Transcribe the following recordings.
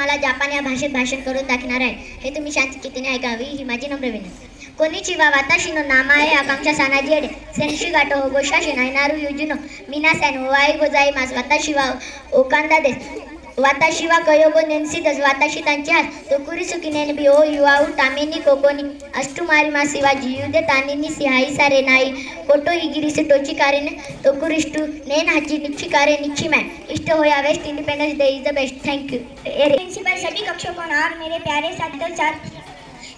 तुम्हाला जपान या भाषेत भाषण करून दाखवणार आहे. हे तुम्ही शांततेने ऐकावी, ही माझी नम्र विनंती. कोनिचिवा वाताशी नो नामाए आकांक्षा सानाजी एडे सेन्शी गाटो हो गोशाशी नायनारू युजुनो मिनासान ओवाई गोजाई मास वाताशी वा ओकांदा देस वाताशी वा कयोगो नेन्सी दस वाताशी तांची हात तोकुरी सुकी ओ युवाऊ तामेनी कोकोनी. वा जियुदे तानिनी सिहाई कोटो इगिरिसे टोची कारेने तोकुरिष्टू नेन हाची निच्छी कारे निच्छी मॅन इष्ट होया west, independence day is the best. Principal सभी कक्षों को और मेरे प्यारे छात्र छात्र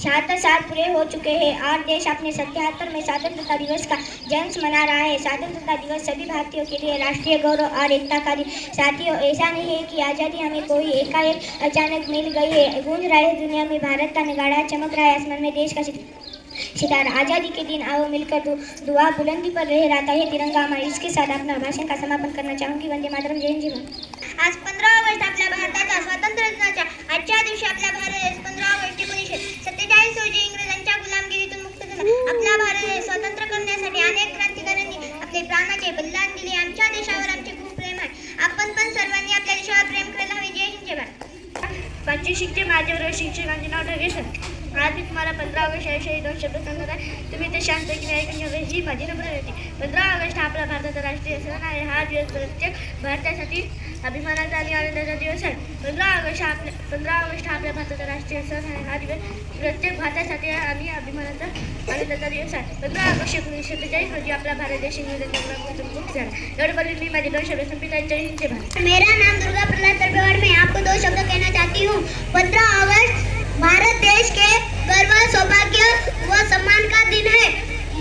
छिहत्तर साल पूरे हो चुके हैं। आज देश अपने सत्याहत्तर में स्वतंत्रता दिवस का जन्म मना रहा है। स्वतंत्रता दिवस सभी भारतीयों के लिए राष्ट्रीय गौरव और एकता का साथियों ऐसा नहीं है कि आज़ादी हमें कोई एकाएक अचानक मिल गई है। गूंज रहा है दुनिया में भारत का नगाड़ा चमक रहा है आसमान में देश का सित- सितारा। आज़ादी के दिन आओ मिलकर दु, दुआ बुलंदी पर लहराता है तिरंगा। हमारे इसके साथ अपना भाषण का समापन करना चाहूँगी। वंदे मातरम। जय हिंद, आज पंद्रह ऑगस्ट आज मी तुम्हाला पंधरा ऑगस्ट या विषयी दोन शब्द सांगणार आहे तुम्ही ते शांतपणे ऐकून घ्यावे ही माझी नम्र होती पंधरा ऑगस्ट हा आपला भारताचा राष्ट्रीय सण आहे. हा दिवस प्रत्येक भारतासाठी अभिमानाचा आणि आनंदाचा दिवस आहे. पंधरा ऑगस्ट हा आपल्या पंधरा ऑगस्ट हा आपल्या भारताचा राष्ट्रीय सण आहे. हा दिवस प्रत्येक भारतासाठी आणि अभिमानाचा आनंदाचा दिवस आहे. पंधरा ऑगस्ट एकोणीसशे सत्तेचाळीस रोजी आपला भारत देश इंग्रजांच्या गुलामगिरीतून झाला एवढं मी माझे दोन शब्द संपित जय भारत. मेरा नाम दुर्गा प्रसाद मैं. आपको दो शब्द कहना चाहती हूँ. पंद्रह अगस्त भारत देश के गर्व, सौभाग्य, व सम्मान का दिन है।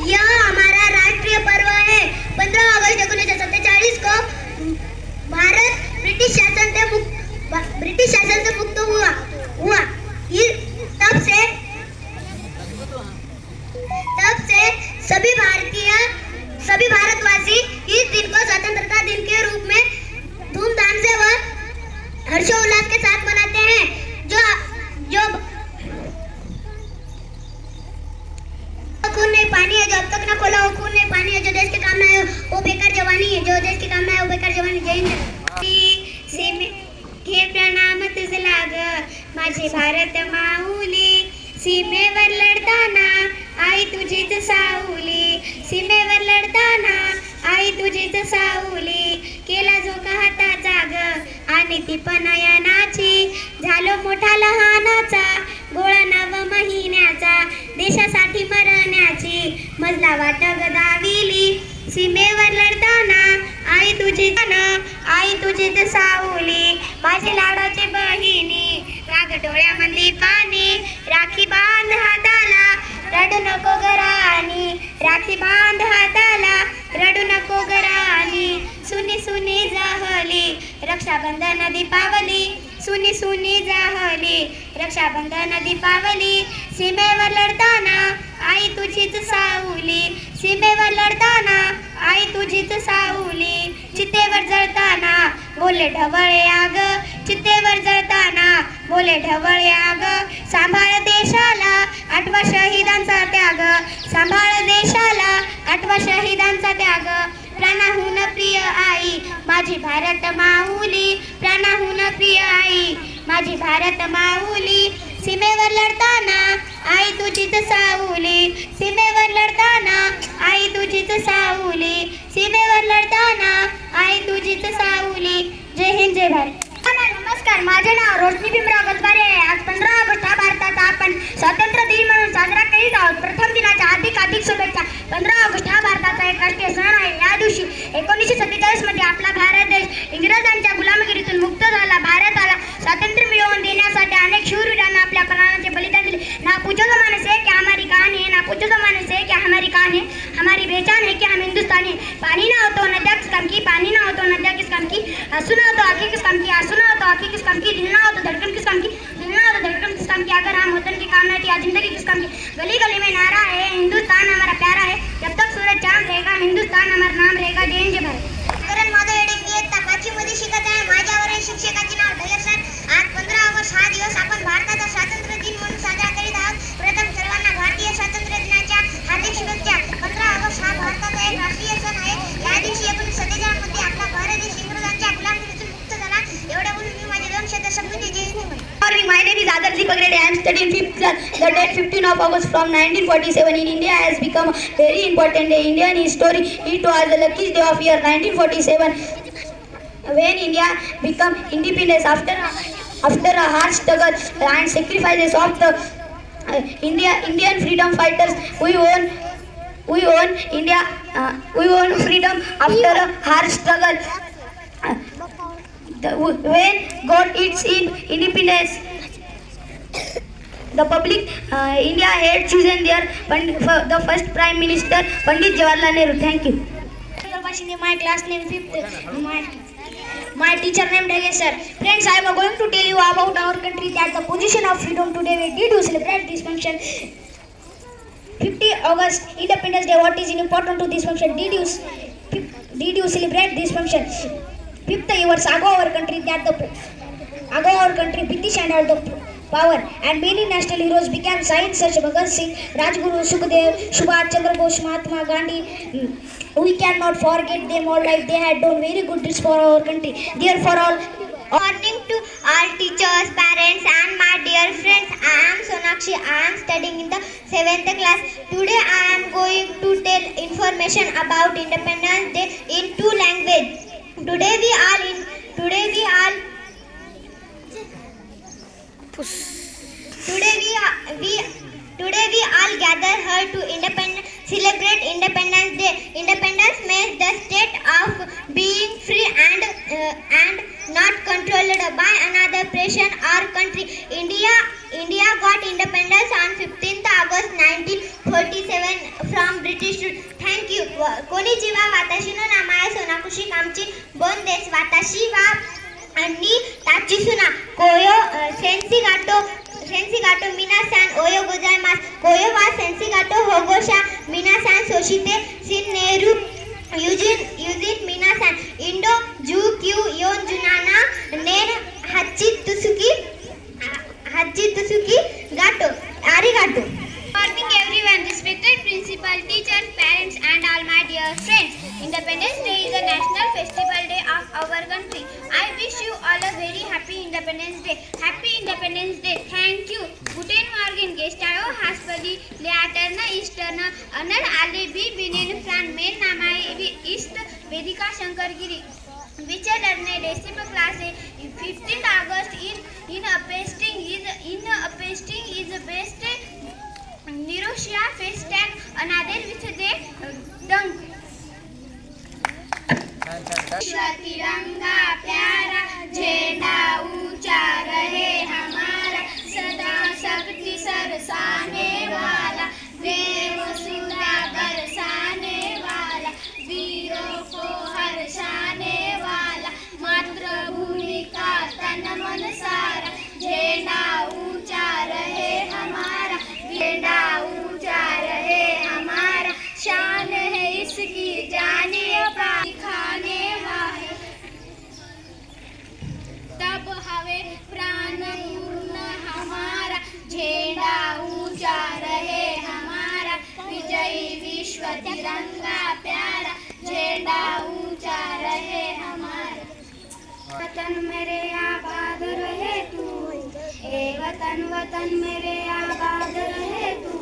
यह हमारा राष्ट्रीय पर्व है। पंद्रह अगस्त उन्नीस को भारत है जो अब तक ना खोला हो खून नहीं पानी है जो देश के काम में है हो, वो बेकार जवानी है जो देश के काम में है हो, वो बेकार जवानी जय हिंद। सीमे घे प्रणाम तुझ लाग माझे भारत माऊली। सीमेवर लढताना आई तुझीच साऊली। सीमेवर लढताना आई तुझीच साऊली। केला जो का हाताचा ग आणि ती पनयनाची झालो मोठा लहानाचा देशासाठी मरण्याची मजला वाट गदाविली सीमेवर लढताना आई तुझी आई तुझी सावली माझी लाडाची बहिणी राग डोळ्यामध्ये पाणी. राखी बांध हाताला रडू नको गराणी राखी बांध हाताला रडू नको गराणी सुनी सुनी जाहली रक्षाबंधन दीपावली. सुनी सुनी जाहली रक्षाबंधन दीपावली. सीमेवर लढताना आई तुझीच साऊली सीमेवर लढताना आई तुझीच साऊली चितेवर जळताना बोले ढवळे आग. चितेवर जळताना बोले ढवळे आग. सांभाळ देशाला आठवा शहीदांचा त्याग. सांभाळ देशाला आठवा शहीदांचा त्याग. प्राणाहून प्रिय आई माझी भारत माऊली. प्राणाहून प्रिय आई माझी भारत माऊली. सीमेवर लढताना आई तुझीच साऊली सीमेवर लढताना. आई तुझीच साऊली सीमेवर लढताना. आई तुझीच साऊली जय हिंद जय भारत. नमस्कार माझे नाव रोशनी भीमराव गजबारे आहे. आज पंधरा ऑगस्ट हा भारताचा आपण स्वातंत्र्य दिन म्हणून साजरा करीत आहोत. प्रथम दिनाच्या अधिक अधिक शुभेच्छा. पंधरा ऑगस्ट हा भारताचा एक राष्ट्रीय सण आहे. या दिवशी एकोणीसशे सत्तेचाळीसमध्ये आपला भारत देश इंग्रजांच्या गुलामगिरीतून मुक्त झाला. भारताला स्वातंत्र्य मिळवून देण्यासाठी अनेक शूर दिले ना पूछो जमाने से क्या हमारी कहानी है, ना पूछो जमाने से क्या हमारी कहानी है। हमारी पहचान है कि हम हिंदुस्तानी पानी ना हो तो नदिया किस काम की, पानी ना हो तो नदिया किस काम की आँसू ना हो तो आँखें किस काम की, आँसू ना हो तो आँखें किस काम की, दिल ना हो तो धड़कन किस काम की, दिल ना हो तो धड़कन किस काम की, अगर हम वतन की कामना आज ज़िंदगी किस काम की। गली गली में नारा है, हिंदुस्तान हमारा प्यारा है। जब तक सूरज चाँद रहेगा, हिंदुस्तान हमारा नाम रहेगा, जय हिंद, जय भारत। शिक्षकाचे नाव ढयर सर। आज पंधरा ऑगस्ट हा दिवस आपण भारताचा स्वातंत्र्य दिन म्हणून हा भारताचा सण आहे या दिवशी एकोणीसशे सत्तेचाळीस आपला भारत देश इंग्रजांच्या गुलामगिरीतून मुक्त झाला एवढ्या बोलून मी माझे दोन शब्द संपवते जय morning. My name is Adar Deepak I am studying fifth class. The date 15 of August from 1947 in India has become a very important day. Indian history. It was the luckiest day of year 1947 when India became independent after after a hard struggle and sacrifices of the uh, India Indian freedom fighters. We won we won India uh, we won freedom after a hard struggle. Uh, the, when God its in independence, the public uh, India had chosen their the first Prime Minister Pandit Jawaharlal Nehru. Thank you. My class name fifth. My my teacher named sir. Friends, I am going to tell you about our country that the position of freedom today. We did to celebrate this function. 50 August Independence Day. What is important to this function? Did you did you celebrate this function? Fifty years ago, our country that the ago our country British and had the power and many national heroes became saints such Bhagat Singh, Rajguru, Sukhdev, Subhash Chandra Bose, Mahatma Gandhi. Mm, We cannot forget them all life. They had done very good deeds for our country. Therefore, all Morning to all teachers, parents, and my friends. I am Sonakshi. I am studying in the seventh class. Today I am going to tell information about Independence Day in two languages. Today we all in today we all today we are- we today we all gather here to independent celebrate Independence Day. Independence means the state of being free and uh, and not controlled by another person or country. India India got independence on 15th August 1947 from British rule. Thank you. Konnichiwa, watashi no namae Sonakushi Kamchi Bon desu. Watashi wa Anni Tachisuna. Koyo uh, Sensigato Sensigato minasan oyo gozaimasu. Koyo wa Sensigato hogosha minasan soshite shin neru. Eugene Eugene minasan Indo Ju independence day thank you गुटेन मॉर्गन गेस्ट आयो हास्पली लियाटरना ईस्टर्न अनर आले बी बिनेन फ्रान मेन नामाए बी ईस्ट वेदिका शंकरगिरी विचलर ने रेसिप क्लास ए 15 अगस्त इन इन अपेस्टिंग इज़ इन अपेस्टिंग इज़ बेस्ट निरोशिया फेस्ट वतन मेरे आबाद रहे तू। ए वतन वतन मेरे आबाद रहे तू।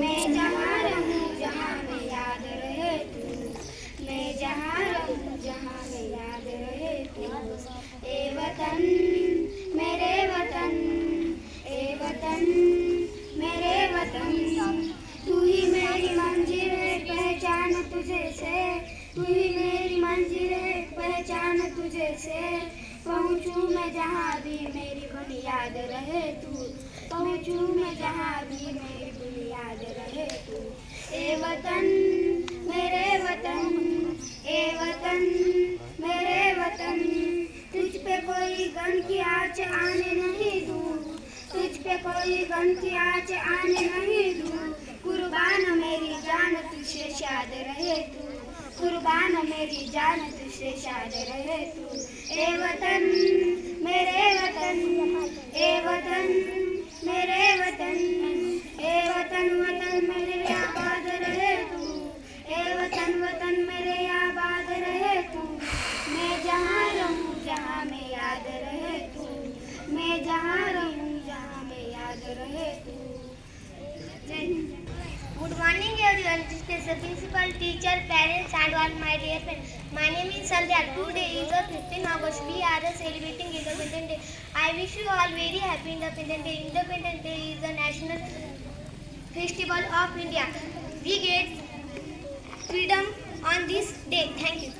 मैं जहाँ रहूँ, जहाँ में याद रहे तू। मैं जहाँ रहूँ, जहाँ में याद रहे तू। ए वतन, मेरे वतन, ए वतन, मेरे वतन। तू ही मेरी मंजिल है, पहचान तुझे से। तू ही मेरी मंजिल है पहचान तुझे से। पहुँचूँ मैं जहाँ भी मेरी बुनियाद रहे तू। पहुँचूँ मैं जहाँ भी मेरी बुनियाद रहे तू। ए वतन, मेरे वतन, ए वतन, मेरे वतन। तुझ पे कोई गन की आँच आने नहीं दूँ। तुझ पे कोई गन की आँच आने नहीं दूँ। कुर्बान मेरी जान तुझे शाद रहे तू। कुर्बान मेरी जान वतन मेरे वतन ए वतन मेरे वतन। Teacher, parents, and all my dear friends. My name is Sandhya. Today is the 15th August. We are celebrating Independence Day. I wish you all very happy Independence Day. Independence Day is the national festival of India. We get freedom on this day. Thank you.